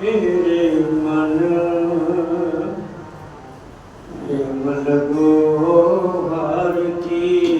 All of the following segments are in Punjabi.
ਮੇਰੇ ਮਨ ਜਿਮ ਲਗੋ ਹਰ ਕੀ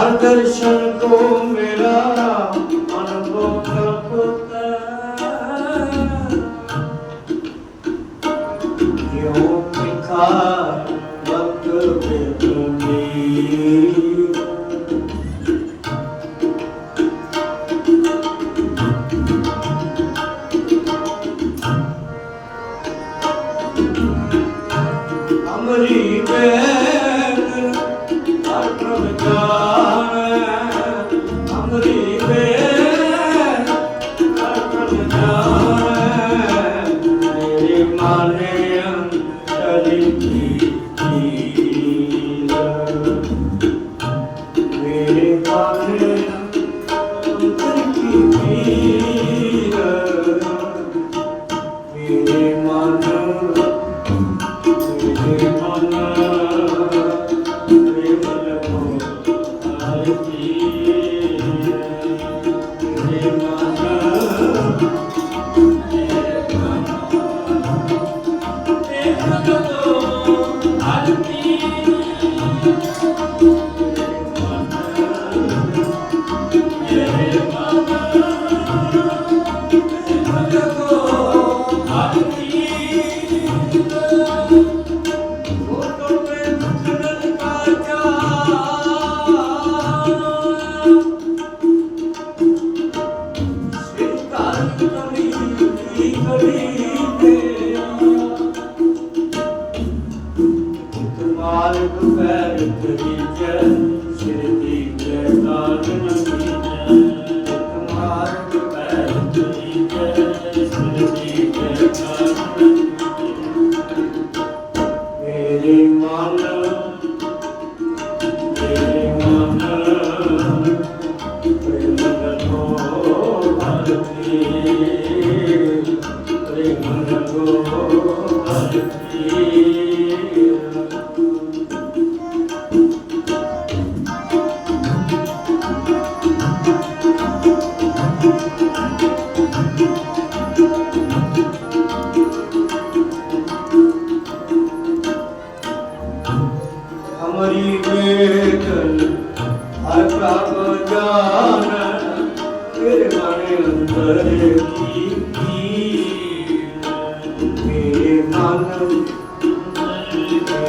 ਹਰ ਦਰਸ਼ਨ ਕੋ ਮੇਰਾ ਅਨੁਭਵ ਕਲਪ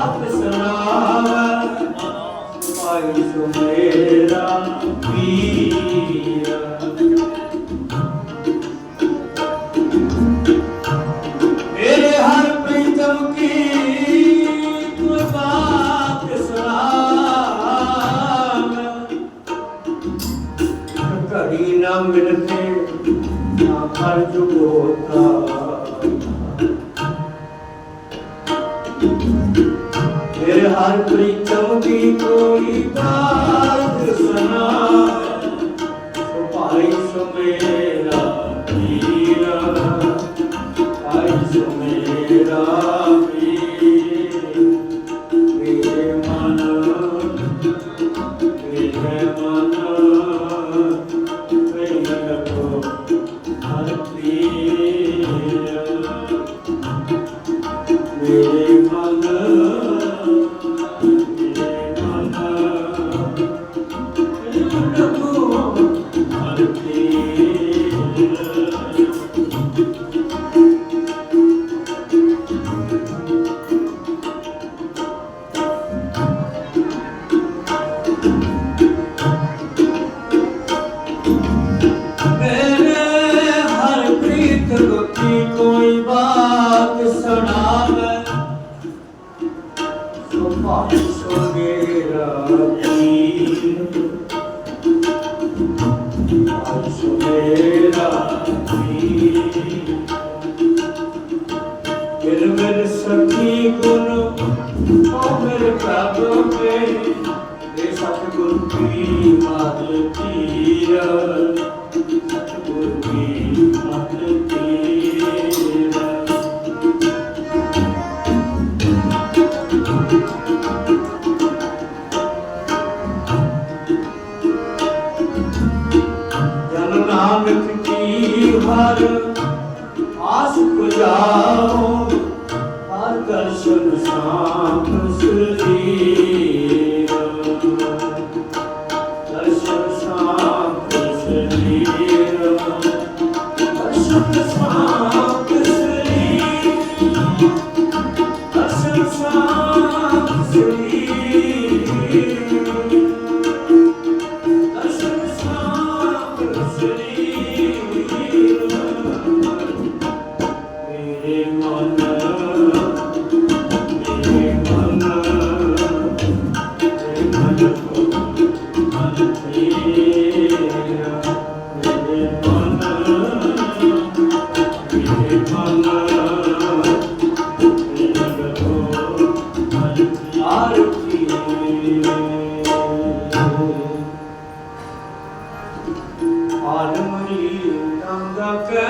ਸਾਥ ਸੁਣਾਵਾ ਮਾਈ ਸੋ ਮੇਰਾ ਪੀਆ ਮੇਰੇ ਹਰ ਪ੍ਰੀਤਮ ਕੀ ਤੂੰ ਬਾਤ ਸੁਣਾਵਾ ਕਦੀ ਨਾ ਮਿਲਤੇ ਨਾ ਹਰ ਜੁਗ ਹੋਤਾ ਹਰ ਪ੍ਰੀਤਮ ਦੀ ਕੋਈ ਬਾਤ ਸੁਣਾ। ਭਾਈ ਸਮੇਂ Hallelujah. 아까